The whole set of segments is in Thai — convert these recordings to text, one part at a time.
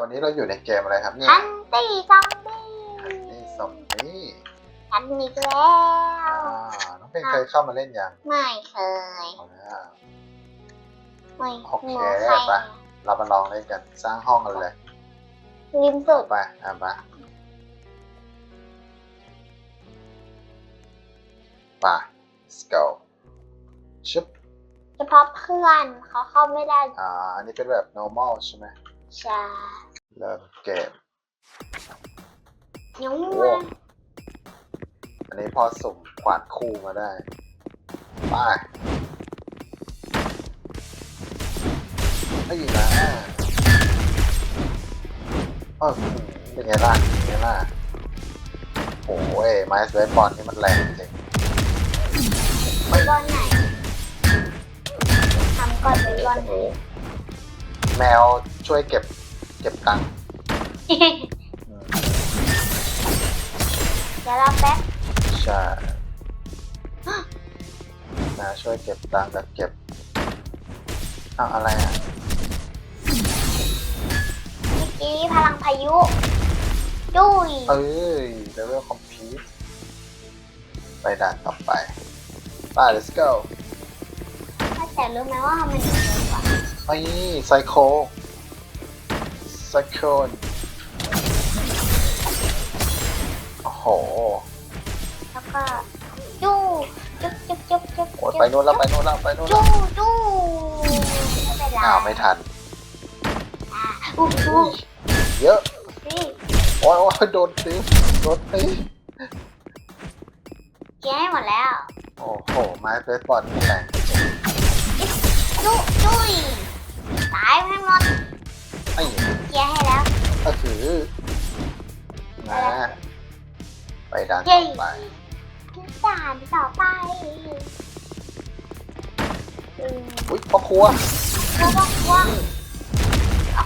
วันนี้เราอยู่ในเกมอะไรครับเนี่ยฮันตี้ซอมบี้นี่ซอมบี้ฉันอีกแล้วอ่าน้องเป็นเคยเข้ามาเล่นยังไม่เคยไม่โอเคไปเรามาลองเล่นกันสร้างห้องกันเลยริมสุดไปอะไปไป let's go ชุบเฉพาะเพื่อนเขาเข้าไม่ได้ อ่า อันนี้เป็นแบบ normal ใช่ไหม ใช่เริ่มเกมยังโอ้ไม่อันนี้พอสุ่มขวานคู่มาได้ไปไม่ยิงนะเออเป็นไงล่ะเป็นไงล่ะโอ้ยไม้สเวทบอลนี่มันแรงจริงไปบอลไหนทำก่อนไปบอลไหน แมวช่วยเก็บเก็บตังค์อืมเดี๋ยวเราแป๊บใช่แมวช่วยเก็บตังค์กับเก็บอ้าวอะไรอะเมื่อกี้พลังพายุ ดุยเอ้ยเลเวลคอมพิวไปด่านต่อไปไป let's go ถ้าแต่รู้ไหมว่ามันถึงเร็วกว่า ไอ้ไซโคไซโคนโอ้โหแล้วก็จู้จุ๊บจุ๊บจุ๊บจุ๊บโอ้ยไปนู่นแล้วไปนู่นแล้วไปนู่นแล้จู้วจู้ไม่เป็นไรอ้าวไม่ทันอะอู้อู้เยอะ นี่โอ้ยโอ้ยโดนตีโดนตีเกียร์ให้หมดแล้ว โอ้โห ไม้เบสบอลนี่แรงจู้จุ้ย ตายให้หมดไอ้เกียร์ให้แล้ว ก็คือนะไปด่านต่อไปด่านต่อไปอืมอุ้ยพ่อครัวกลัวกลัว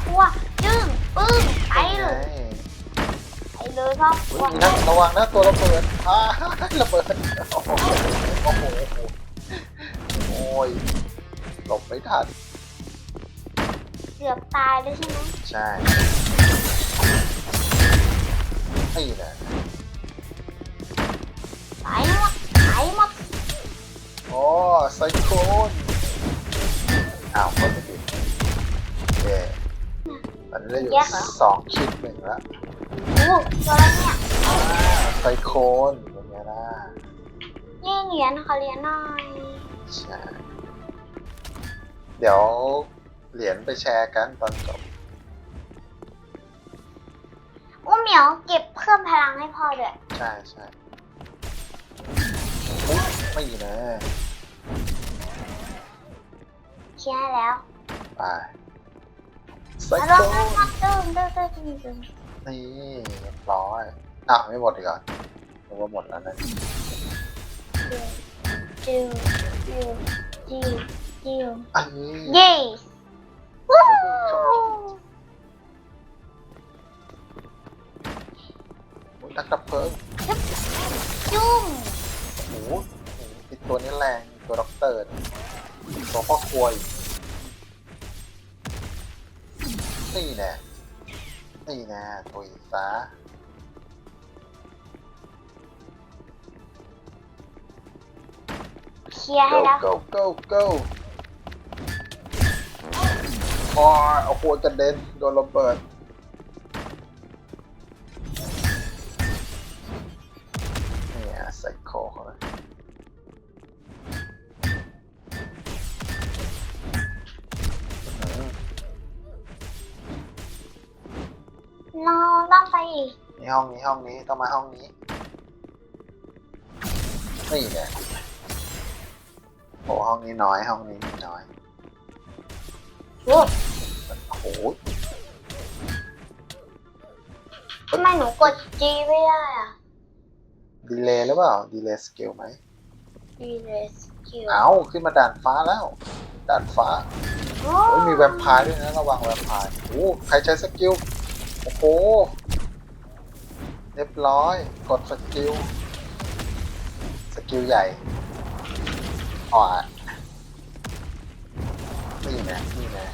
กลัวจึ้งปึ้งไปไงเลยไปเลยพ่อกอุ๊ลัวยนะระวังนะตัวระเบิดอ่าระเบิดโอ้โหโอ้โหโอ้ยหลบไม่ทัน เกือบตายเลยใช่ไหมใช่ไม่นะไปหมดไปหมดโอ้ไซโคนอ้าวคนไม่ผิดเย่ตอนนี้ได้อยู่สองคิดหนึ่งแล้วโอ้ตัวอะไรเนี่ยอ่าไซโคนเป็นไงล่ะเย่เหรียญขอเหรียญหน่อยใช่เดี๋ยว เหรียญไปแชร์กันตอนจบอู้เหมียวเก็บเพิ่มพลังให้พ่อด้วยใช่ใช่อุ๊ยไม่นะเคลียร์ให้แล้วไปไซเอาโคลงนมาตึ้งตึ้งตึ้งตึ้งตึ้งนี่เรียบร้อยอะไม่หมดอีกเหรอนึกว่าหมดแล้วนะจิ้วจิ้วจิ้วจิ้วอันเย้ วู้นักดับเพลิงจุ้มโอ้โหอีกตัวนี้แรงตัวด็อกเตอร์เนี่ยตัวพ่อครัวอีกนี่แน่นี่แน่ตุยซะเคลียร์ให้แล้ว go go go โอ้ยเอาหัวกระเด็นโดนระเบิดนี่อะไซโคเขาเลยอื้อหือเราต้องไปอีกนี่ห้องนี้ห้องนี้ต้องมาห้องนี้นี่แหละโอ้ห้องนี้น้อยห้องนี้มีน้อย โอ้ โอ้โหทำไมหนูกด G ไม่ได้อะดีเลย์หรือเปล่าดีเลย์สกิลไหมดีเลสกิลเอาขึ้นมาด่านฟ้าแล้วด่านฟ้าโอ้โอ้ยมีแวมไพร์ด้วยนะระวังแวมไพร์โอ้ใครใช้สกิลโอ้โหเรียบร้อยกดสกิลสกิลใหญ่อ๋อนี่แน่นี่แน่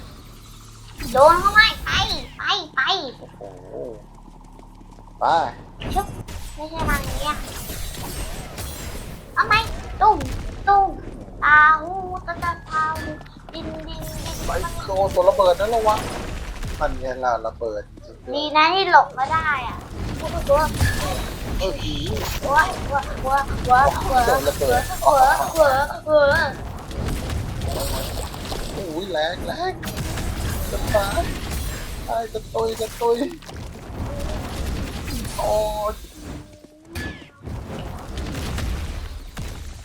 โดนเข้าไปไปไปไปโอ้โหไปชุบไม่ใช่ทางนี้อะเอาไหมตุ้มตุ้มตาหูตาตาตาหูดินดินดินไปโคตัวระเบิดนั่นระวังมันเนี่ยล่ะระเบิดจริงๆด้วดียนะที่หลบมาได้อะตัวตัวเออผีตัวตัวตัวตัวตัวตัวตัวตัวโอ้ยแรงแรง จะตายตายจะตุยจะตุยโอ้ย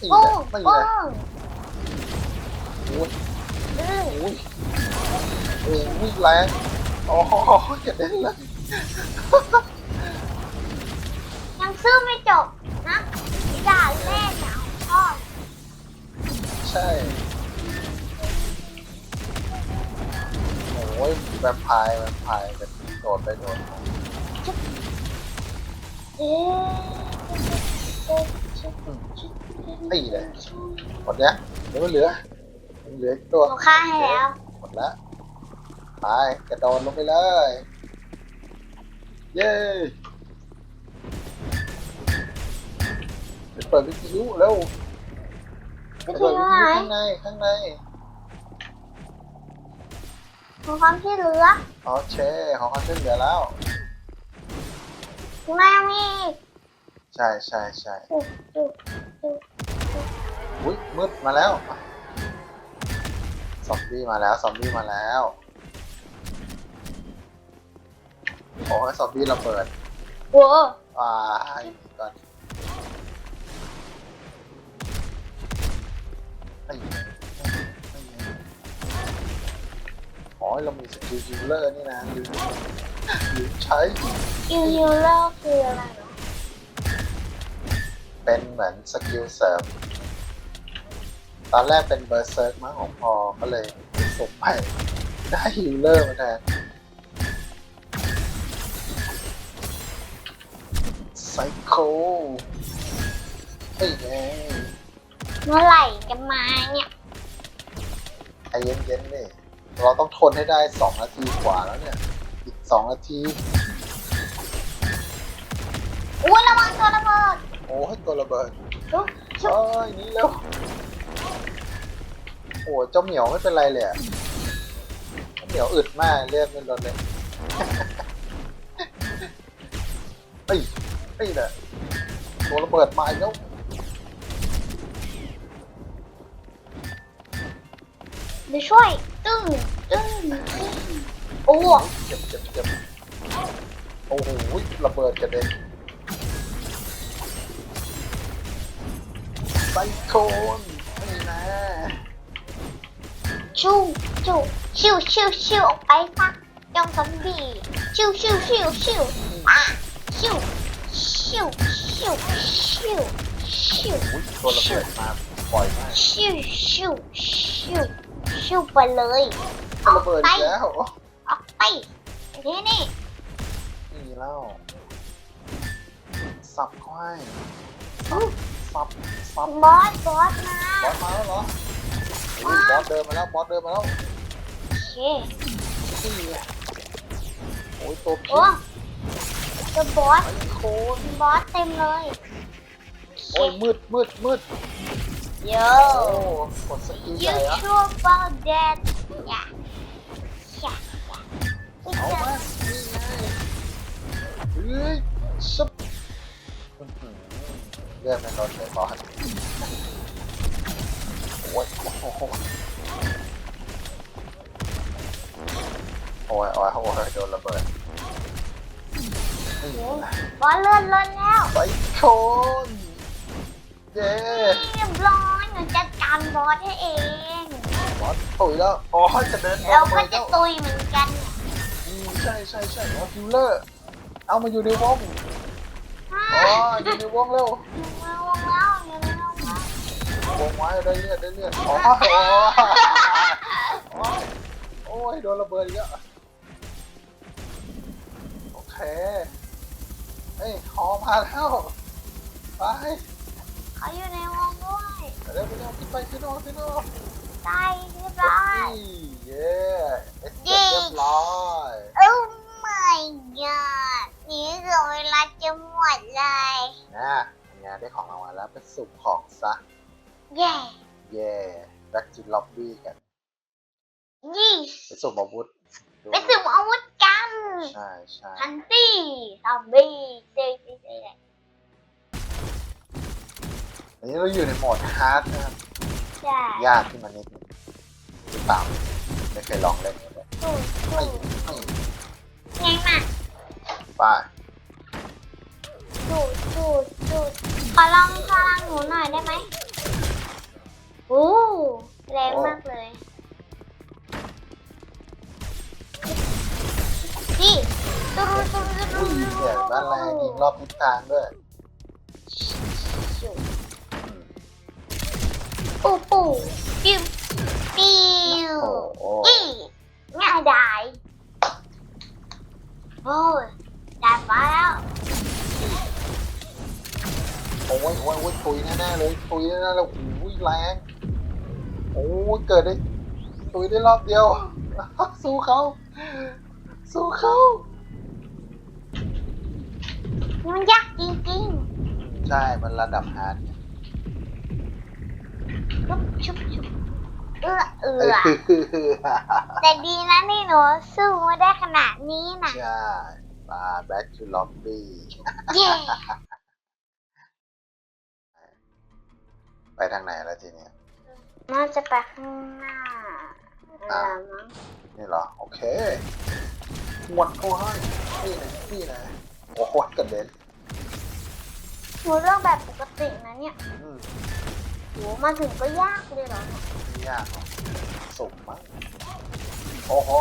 นี่ปุ้แหละงไม่ปุ้แหละงโอ้ยอืมโอ้ยโอ้ยแรงโอ้โหจะเด่นเลยยังซื้อไม่จบนะด่าแม่หนาวพ่อใช่ อ้ยแวมไพร์แวมไพร์แบบโดดไปโดดมาตีเลยหมดเนี้ยเดี๋ยวมันเหลือมันเหลืออีกตัวหนูฆ่าให้แล้วหมดล้วไปกระโดดลงไปเลย เย้เปิดวิทยุเร็วไปเปิดวิทยุข้างในข้างใน หนูความที่เหลือโอเคของเขาช่วยเหลือแล้วข้างหน้ามีอีกใช่ใช่ใช่จุ๊บจุ๊บจุ๊บอุ้ยมืดมาแล้วซอมบี้มาแล้วซอมบี้มาแล้วโอ้ยซอมบี้ระเบิดโว้อ่าให้ก่อนไม่ อ๋อเรามีสกิลฮิลเลอร์นี่นะลืมลืมใช้ยูยูเลอร์คืออะไรเหรอเป็นเหมือนสกิลเสริมตอนแรกเป็นเบอร์เซิร์กมั้งของพอก็เลยส่งไปได้ฮิลเลอร์มาแทนไซโคไอ้แง่เมื่อไหร่จะมาเนี่ยไอเย็นๆนี่ เราต้องทนให้ได้สองนาทีกว่าแล้วเนี่ย อีกสองนาที อุ้ยระวังตัวระเบิดโอ้ยตัวระเบิดชุบชุบเอ้ยหนี่แล้วโอ้เจ้าเหมียวไม่เป็นไรเลยอะเจ้าเหมียวอึดมากเลือดไม่ลดเลยเฮ้ยเฮ้ยเนี่ยตัวระเบิดมาอีกแล้ว เดี๋ยวช่วย ตึ้งตึ้งตึ้งโอ้เจ็บเจ็บเจ็บโอ้โหระเบิดกระเด็นไซโคนนี่นะชูชูชิวชิวชิวออกไปซะจองซอมบี้ชิวชิวชิวชิวอะชิวชิวชิวชิวชิวโอ้ยตัวระเบิดมาปล่อยมากชิวชิวชิว ชิวไปเลยตัวระเบิดอีกแล้วออกไปนี่นี่นี่แล้วสับควายสับสับสับบอสบอสมาบอสมาแล้วเหรออุ๊ยบอสเดินมาแล้วบอสเดินมาแล้วโอเคนี่ไงโอ้ยตัวพิโอ้ษตัวบอสไอ้โคนบอสเต็มเลยโอ้ยมืดมืดมืด โยโอ้กดสกิลให You ญ่อะ sure about that? Yeah. Yeah. เอามานี่ไงเฮ้ยชุบอื้อหือเลือดมันลดเลยบอสโอ้ยโอ้โหโอ้ยโอ้ยโอ้ยโดนระเบิดนี่นะบอสเลื่อนเลื่อนแล้ว ไปชน เย้เรียบร้อยหนูจัดการบอสให้เอง บอสตุยแล้วอ๋อจะเดินเราก็ไปจะแล้วตุยเหมือนกันอืมใช่ใช่ใช่อ๋อฟิลเลอร์ เอามาอยู่ในวงฮ่าอ๋ออยู่ในวงเร็วอยู่ในวงแล้วอยู่ในวงแล้ววงไว้ได้เลือดได้เลือดอ๋ออ๋อโอ้ยโดนระเบิดอีกแล้วโอเคเฮ้ยหอมาแล้วไป เขาอยู่ในวงด้วยเร็วไปเร็วขึ้นไปขึ้นโน่นขึ้นโน่นได้เรียบร้อยเย้เอ็กซ์เย้เรียบร้อยโอ้ my god นี่คือเวลาจะหมดเลยนะงานได้ของรางวัลแล้วไปสุ่มของซะ เย้เย่ back to lobby กันยี่ไปสุ่มอาวุธดูไปสุ่มอาวุธกัน ใช่ใช่ฮันตี้ซอมบี้เจ๊เจ๊เจ๊ อันนี้เราอยู่ในโหมดฮาร์ดนะครับใช่ยากขึ้นมานิดนึงหรือเปล่าไม่เคยลองเล่นเลยสู้ไม่สู้ไม่ไงมาป้าสู้สู้สู้ขอลองพลังหนูหน่อยได้ไหมโอ้แรงมากเลยพี่ตุ๊ดตุ๊ดตุ๊ดตุ๊อุ้ดยเสียบ้านแรงยิงรอบทิศทางด้วย ปูปูปิ้วปิ้วโอ้โหอีง่ายดายโอ้ยได้ฟ้าแล้วโอ้ยโอ้ยโอ้ยตุยแน่ๆเลยตุยแน่ๆเลยโอ้ยแรงโอ้ยเกิดได้ตุยได้รอบเดียว สู้เขาสู้เขานี่มันยากจริงใช่ มันระดับฮาร์ดๆ ชุบชุบชุบเอื้อเอื้เอ้ยอคือคือคือแต่ดีนะนี่หนูสู้มาได้ขนาดนี้นะใช่มา back to lobby เย้ไปทางไหนแล้วทีเนี้ยน่าจะไปข้างหน้าเออมั้งนี่เหรอ โอเคหมดโอ้ยนี่นะนี่นะโอ้โหกระเด็นหนูเรื่องแบบปกตินะเนี่ยอืม โหมาถึงก็ยากเลยเหรอไม่ยากหรอกสุ่มมั้งโอ้โห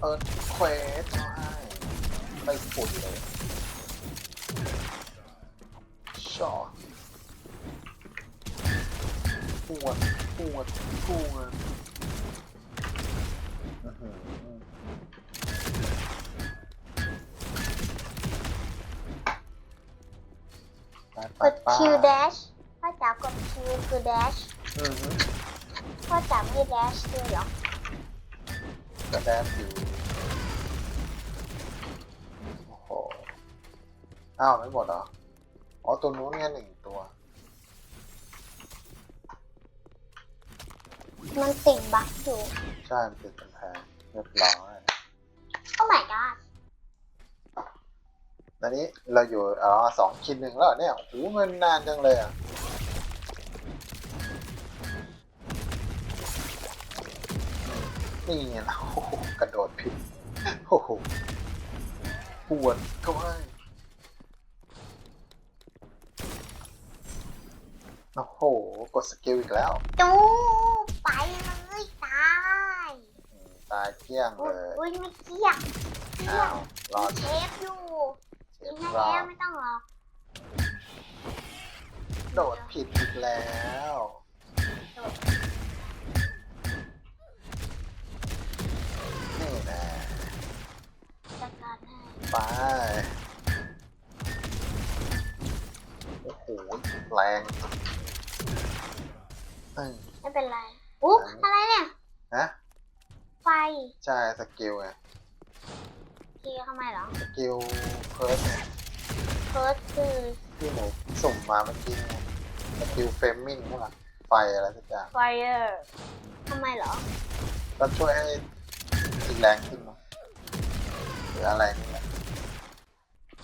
เอิร์ธเควสเอาให้ไม่ฝุ่นเลยชอปวดปวดปวดอื้อหือไปไปกดไป Q dash พ่อ จ๋ากด Q คือ dash อือหือพ่อจ๋าไม่ dash ด้วยเหรอ ก็แดนอยู่โอ้โหอ้าวไม่หมดเหรอ อ๋อตัวนู้นเนี่ยหนึ่งตัว มันติดบั๊กอยู่ ใช่มันติดกำแพงเรียบร้อย โอ้ my god ตอนนี้เราอยู่อ๋อสองคิดหนึ่งแล้วเหรอเนี่ยโอ้โหเงินนานจังเลยอะ นี่ไงล่ะโอ้โหกระโดดผิดโอ้โหปวดก็ให้โอ้โห กดสกิลอีกแล้ว จูไปเลยตายอืมตายเกลี้ยงอุ้เลยยอุ้ยไม่เกี่ยงเกี่ยอ้างวรอดเชฟอยู่เชกิฟนให้รอแล้ดวไม่ต้องหรอกโดดผิดอีกแล้วนี่แน่ จัดการให้ ไป โอ้โห แรงเอ้ยไม่เป็นไรอุ๊บอะไรเนี่ย ฮะ ไฟใช่สกิลไงกีเข้ามาเหรอสกิลเพิร์สเนี่ยเฟิร์สคือที่หนูสุ่มมาเมื่อกี้ไงสกิลเฟรมมิ่งพวกอะไฟอะไรสักอย่าง fire ทำไมเหรอ ก็ช่วยให้อีกแรงขึ้นมาหรืออะไรนี่แหละ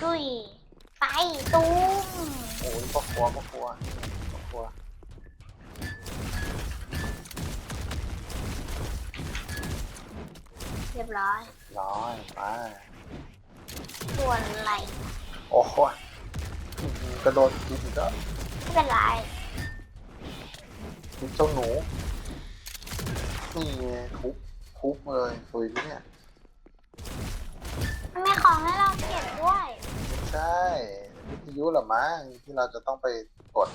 ดุยไปตุ้มโอ้ยพ่อครัวพ่อครัวพ่อครัวเรียบร้อยร้อยไปส่วนไหลโอ้โหอื้อหือกระโดดกินอีก็ไม่เป็นไรกินเจ้าหนูนี่ไงทุบทุบเลยตุยไหมเนี่ย มันมีของให้เราเก็บด้วยไม่ ใช่วิทยุเหรอมั้งที่เราจะต้องไปกด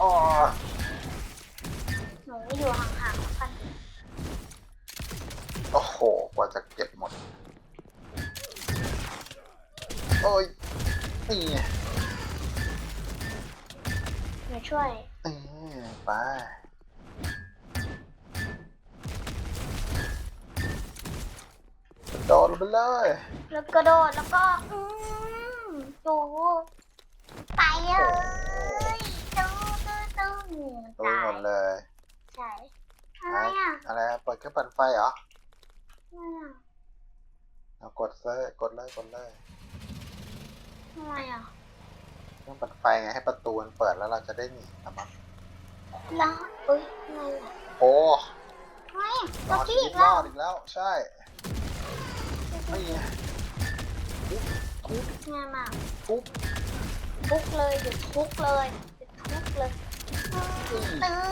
อ๋อหนูอยู่ห่างๆกันโอ้โห กว่าจะเก็บหมด โอ้ยนี่ไงหนูช่วยเออไป โดดลงไปเลยแล้วกระโดดแล้วก็ อืมดูไปเลยตู้ตู้ตู้ตุยหมดเลยใช่อะไรอะอะไรอะเปิดเครื่องปั่นไฟเหรออะไรอะเอากดเลยกดเลยกดเลยอะไรอะเครื่องปั่นไฟไงให้ประตูมันเปิดแล้วเราจะได้หนีนะมั้งแล้วเอ้ยอะไรอะโอ้ไม่รก็อดที่ชีอีวิกตรแล้อวดอีกแล้ว ใช่ ไม่ไงทุบทุบง่ายมากทุบทุกเลยเดี๋ยวทุกเลยเดี๋ยวทุกเลยตึ้ง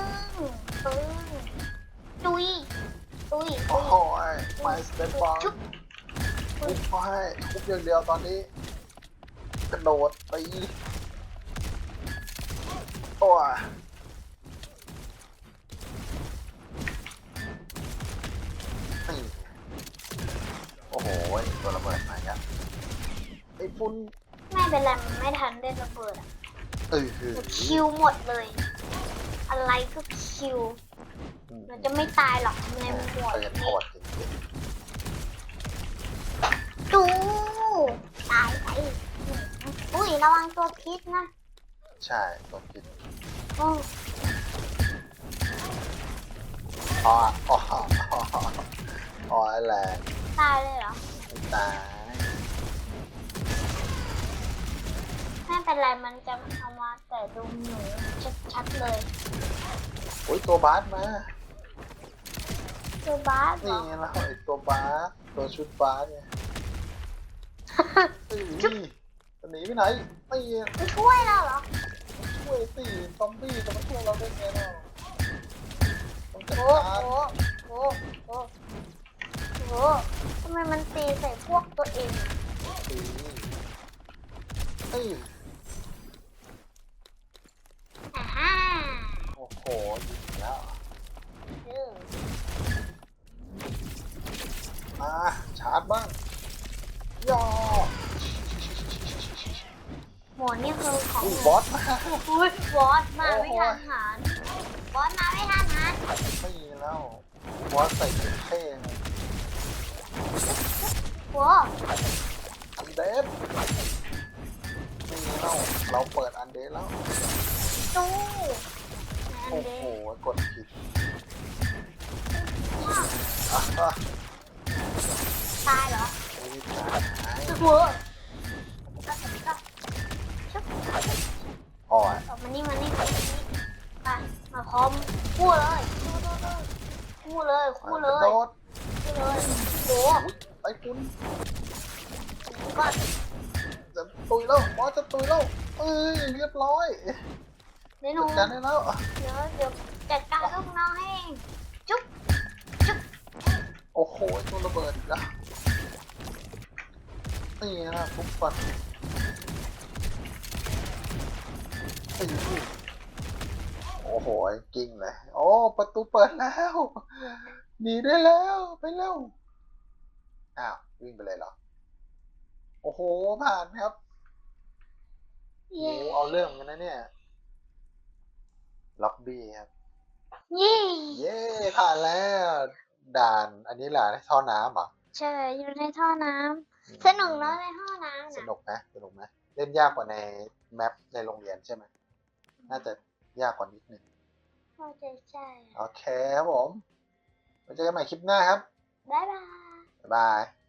ตึ้งตุยตุยโอ้โหไม่สเตปบอลทุบเขาให้ทุบอย่างเดียวตอนนี้ กระโดดตีโอ้ย โอ้โหตัวระเบิดมาอะไอ้ฝุ่นไม่เป็นไรมันไม่ทันได้ระเบิดอะเออหือมันคิวหมดเลย อะไรก็คิว มันจะไม่ตายหรอกในหมวดเปิดโหนี้ดจริงดูตายไปอุ้ยระวังตัวพิษนะๆใช่ตัวกินโอ้อ๋ออ๋ออ๋ออ๋อแรงตายเลยเหรอไม่ ตายไม่เป็นไรมันจะเอามาแต่ดูหนูชัดๆเลยโอ้ยตัวบาสมา ตัวบาสเหรนี่อไงเราไอ้ตัวบาสตัวชุดบาสเนี่ยนี่จะหนีไปไหนไม่มันช่วยเราเหรอช่วยสิซอมบี้จะมาช่วยเราได้ไงเนาะต้องจัดโอ้การโหโอ้โหโอ้โห ทำไมมันตีใส่พวกตัวเองสิเอ้ยอ่าฮ่าโอ้โหยิงแล้วเออมาชาร์จบ้างย่อหมวดนี่คือของอุ้ยหนูบอสมาอุ้ยบอสมาไม่โอ้โหทันหารบอสมาไม่ทันหารไม่มีแล้วบอสใส่ชุดเท่ไงโว้อันเดฟนี่แล้วเราเปิดอันเดฟแล้ว ตู้อันโอ้เดโหกดผิดวอะตายเหรอไม่ได้ตายโว้ชุบอ่อยออกมานี่มานี่มานี่มามาพร้อมคู่เลยคู่เลยคู่เลกระยโดด คู่เลยโอ้อุ๊ย ไอ้คุณก่อนจะตุยแล้วบอสจะตุยแล้วเอ้ยเรียบร้อยเดี๋ยวหนูจัดการได้แล้วเดี๋ยวเดี๋ยวจัดการลูกน้องให้เองจุ๊บจุ๊บโอ้โหตัวระเบิดอีกแล้วนี่นะปุ๊บปันไอ้นี่โอ้โหกิ้งเลย โอ้ ประตูเปิดแล้ว หนีได้แล้ว ไปเร็ว อ้าววิ่งไปเลยเหรอ โอ้โห ผ่านครับโอ้เย้โหเอาเรื่องเหมือนกันนะเนี่ยล็อบบี้ครับ เย้เย้ผ่านแล้ว ด่าน อันนี้แหละท่อน้ำเหรอใช่อยู่ในท่อน้ำสนุกเนอะในท่อน้ำสนะนุกไหมสนุกไหมเล่นยากกว่าในแมปในโรงเรียนใช่ไหมน่าจะยากกว่านิดนึงเข้าใจใช่โอเคครับผมไว้เจอกันใหม่คลิปหน้าครับ บ๊ายบาย บ๊ายบาย